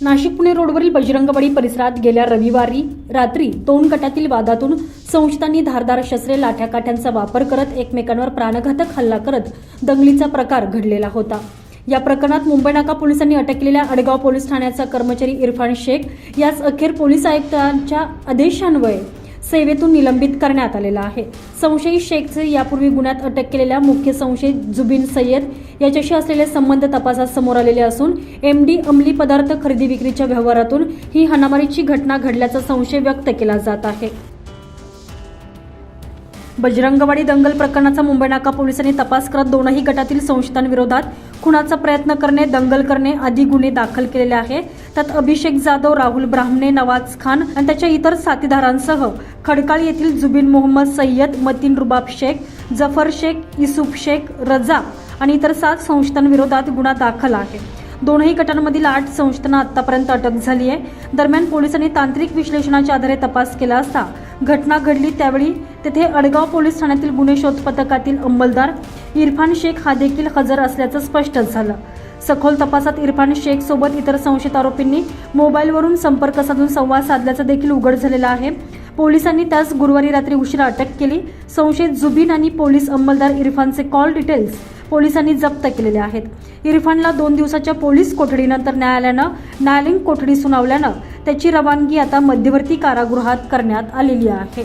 नाशिक पुणे रोडवरील बजरंगवाडी परिसरात गेल्या रविवारी रात्री दोन गटातील वादातून संशयितांनी धारदार शस्त्रे लाठ्याकाठ्यांचा वापर करत एकमेकांवर प्राणघातक हल्ला करत दंगलीचा प्रकार घडलेला होता. या प्रकरणात मुंबई नाका पोलिसांनी अटक केलेल्या अडगाव पोलीस ठाण्याचा कर्मचारी इरफान शेख यास अखेर पोलीस आयुक्तांच्या आदेशान्वये सेवेतून निलंबित करण्यात आलेला आहे. संशयित शेखचे यापूर्वी गुन्ह्यात अटक केलेल्या मुख्य संशयित जुबिन सय्यद याच्याशी असलेले संबंध तपासात समोर आलेले असून एम डी अंमली पदार्थ खरेदी विक्रीच्या व्यवहारातून ही हाणामारीची घटना घडल्याचा संशय व्यक्त केला जात आहे. बजरंगवाडी दंगल प्रकरणाचा मुंबई नाका पोलिसांनी तपास करत दोनही गटातील संशयितांविरोधात खुनाचा प्रयत्न करणे दंगल करणे आदी गुन्हे दाखल केलेले आहे त्यात अभिषेक जाधव राहुल ब्राह्मणे नवाज खान आणि त्याच्या इतर साथीदारांसह खडकाळ येथील जुबिन मोहम्मद सय्यद मतीन रुबाब शेख जफर शेख इसूफ शेख रजा आणि इतर सात संस्थांविरोधात गुन्हा दाखल आहे. दोनही गटांमधील आठ संस्थांना आतापर्यंत अटक झाली आहे. दरम्यान पोलिसांनी तांत्रिक विश्लेषणाच्या आधारे तपास केला असता घटना घडली त्यावेळी तेथे अडगाव पोलीस ठाण्यातील गुन्हे शोध पथकातील अंमलदार इरफान शेख हा देखील हजर असल्याचं स्पष्ट झालं. सखोल तपासात इरफान शेख सोबत इतर संशयित आरोपींनी मोबाईलवरून संपर्क साधून संवाद साधल्याचं देखील उघड झालेलं आहे. पोलिसांनी त्यास गुरुवारी रात्री उशिरा अटक केली. संशयित जुबीन आणि पोलीस अंमलदार इरफानचे कॉल डिटेल्स पोलिसांनी जप्त केलेले आहेत. इरफानला दोन दिवसाच्या पोलीस कोठडीनंतर न्यायालयानं न्यायालयीन कोठडी सुनावल्यानं त्याची रवानगी आता मध्यवर्ती कारागृहात करण्यात आलेली आहे.